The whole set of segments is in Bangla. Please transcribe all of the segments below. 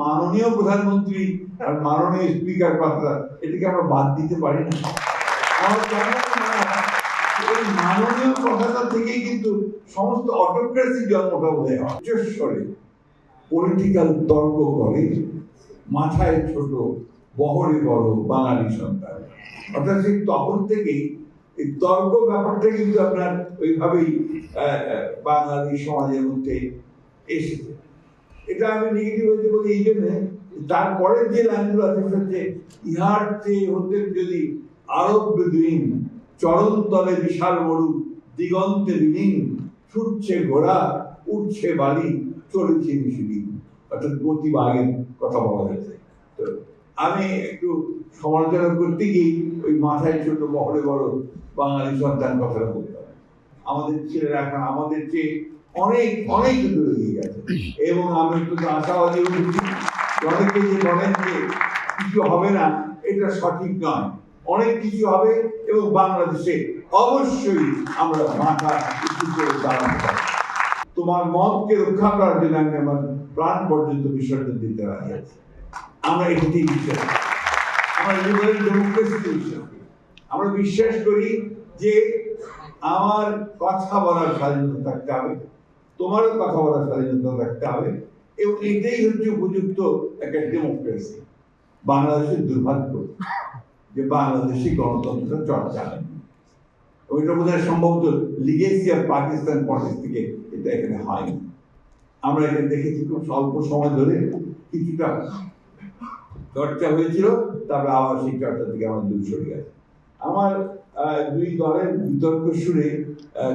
মাননীয় প্রধানমন্ত্রী আর মাননীয় স্পিকার কথা এটাকে আমরা বাদ দিতে পারি না। মাননীয় কথাটা থেকেই কিন্তু সমস্ত অটোক্রেসি জন্মটা বোধহয় হয়। উচ্চস্বরে পলিটিক্যাল তর্ক করে, মাথায় ছোট বহরে বড় বাঙালি সন্তান। অর্থাৎ সেই তখন থেকেই এই তর্ক ব্যাপারটা কিন্তু আপনার ওইভাবেই বাঙালি সমাজের মধ্যে এসেছে। এটা আমি নেগেটিভ হয়েছে বলি এই জন্য তারপরে যে লাইনগুলো আছে হচ্ছে, ইহার চেয়ে হতে যদি আরব বেদুইন চরণ তলে বিশাল মরু দিগন্তে বিলীন, ছুটছে ঘোড়া, উঠছে বালি, চলেছে মিশুলি। অর্থাৎ গতি বা আগের কথা বলা হয়েছে। তো আমি একটু সমালোচনা করতে গিয়ে ওই মাথায় ছোট বহরে বড় বাঙালি সন্তান কথাটা বলতাম আমাদের ছেলেরা এখন আমাদের চেয়ে অনেক অনেক এগিয়ে গেছে। এবং আমি একটু আশাবাদী হয়েছি অনেকে যে বলেন যে কিছু হবে না, এটা সঠিক নয়। অনেক কিছু হবে এবং বাংলাদেশে অবশ্যই আমরা মাথা করে দাঁড়াতে তোমার মতকে রক্ষা করার জন্য আমি আমার প্রাণ পর্যন্ত বিসর্জন দিতে রাজি আছি। আমরা এটাতেই বিশ্বাস। আমরা লিবারেল ডেমোক্রেসিতে বিশ্বাস করি। আমরা বিশ্বাস করি যে আমার কথা বলার স্বাধীনতা থাকতে হবে, তোমারও কথা বলার স্বাধীনতা থাকতে হবে, এবং এটাই হচ্ছে উপযুক্ত একটা ডেমোক্রেসি বাংলাদেশের দুর্ভাগ্য যে বাংলাদেশি গণতন্ত্রটা চর্চা হয়। ওইটা বোধ হয় সম্ভবত লিগেসি অফ পাকিস্তান পলিটিক্স থেকে এটা এখানে হয়নি আমরা এখানে দেখেছি খুব স্বল্প সময় ধরে কিছুটা চর্চা হয়েছিল, তারপরে আবার সেই চর্চা থেকে আমার দূর সরে গেছে। আমার দুই দলের বিতর্ক শুনে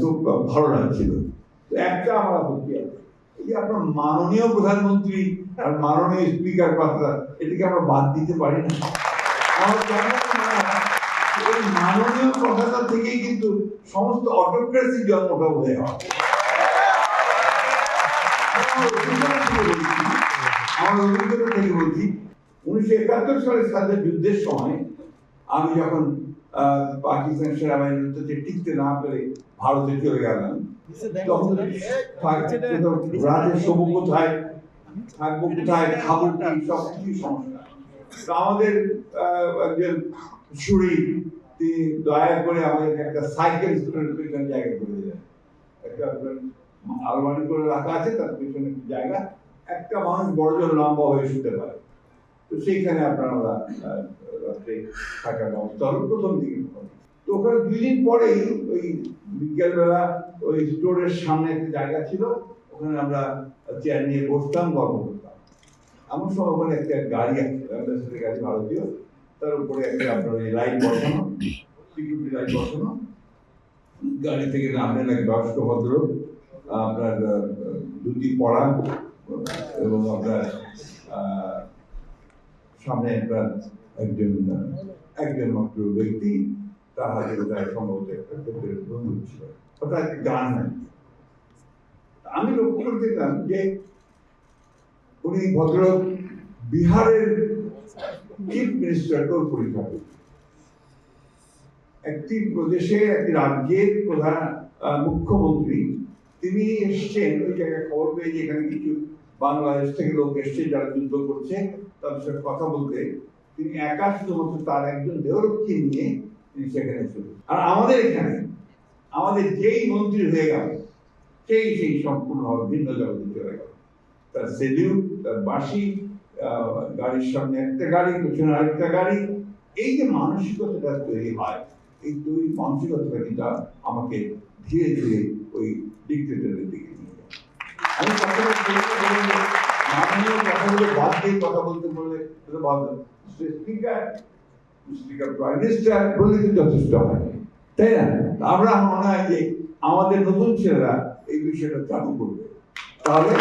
খুব ভালো লাগছিল। একটা আমার আপত্তি আছে। এই যে আপনার মাননীয় প্রধানমন্ত্রী আর মাননীয় স্পিকার কথা এটাকে আমরা বাদ দিতে পারি না। আমার এই মাননীয় কথাটা থেকেই কিন্তু সমস্ত অটোক্রেসি জন্মটা বোধহয় হয় আমার অভিজ্ঞতা থেকে বলছি, উনিশশো একাত্তর সালের সাথে যুদ্ধের সময় আমি যখন পাকিস্তান সেনাবাহিনীর বিরুদ্ধে টিকতে না পেরে ভারতে চলে গেলাম তখন থাক- রাতে শোবো কোথায়? থাকব কোথায়? খাব কি? সব কিছু সমস্যা? আমাদের একজন সুরি তিনি দয়া করে আমাদেরকে একটা সাইকেল স্টুডেন্ট পেছনে জায়গা করে দিলেন। একটা আলমারি করে রাখা আছে তার পেছনে জায়গা। একটা মানুষ বড় জোর লম্বা হয়ে শুতে পারে। তো সেইখানে আপনারা আহ, রাত্রে থাকার ব্যবস্থা হলো প্রথম দিকে। তো ওখানে দুই দিন পরেই ওই বিকেলবেলা ওই স্টোরের সামনে একটা জায়গা ছিল ওখানে আমরা চেয়ার নিয়ে বসতাম গল্প করতাম। এমন সময় ওখানে একটা গাড়ি আছে অ্যাম্বাসেডার গাড়ি ভারতীয়। তার উপরে একটা আপনার এই লাইট বসানো সিকিউরিটি লাইট বসানো। গাড়ি থেকে নামলেন এক বয়স্ক ভদ্র আপনার ধুতি পরা এবং আপনার সামনে আপনার একজন একজন মাত্র ব্যক্তি তার হাতে সম্ভবত একটা পেটের বন্দুক ছিল। অর্থাৎ গান আমি লক্ষ্য করে যে উনি ভদ্রলোক বিহারের চিফ মিনিস্টারকেও পরীক্ষা একটি প্রদেশে, একটি রাজ্যের প্রধান মুখ্যমন্ত্রী, তিনি এসছেন, ওই জায়গায় খবর পেয়ে যে এখানে কিছু বাংলাদেশ থেকে লোক এসছে যারা যুদ্ধ করছে তাদের সাথে কথা বলতে। তিনি একা শুধুমাত্র তার একজন দেহরক্ষী নিয়ে তিনি সেখানে এসেছেন আর আমাদের এখানে আমাদের যেই মন্ত্রী হয়ে গেল সেই সেই সম্পূর্ণভাবে ভিন্ন জগতে চলে গেল। তার সেলিউট তার আহ, গাড়ির সামনে একটা গাড়ি পেছনে আরেকটা গাড়ি এই যে মানসিকতাটা তৈরি হয় এই তৈরি মানসিকতাটা কিন্তু আমাকে ধীরে ধীরে ওই ডিক্টেটরের দিকে নিয়ে আমি মাননীয় কথাগুলো বাদ দিয়ে কথা বলতে বললে যথেষ্ট হয়। তাই না? আমরা মনে হয় যে আমাদের নতুন ছেলেরা এই বিষয়টা চালু করবে। তাহলে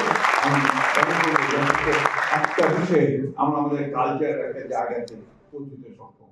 একটা বিষয়ে আমরা আমাদের কালচার একটা জায়গাতে পৌঁছতে সক্ষম।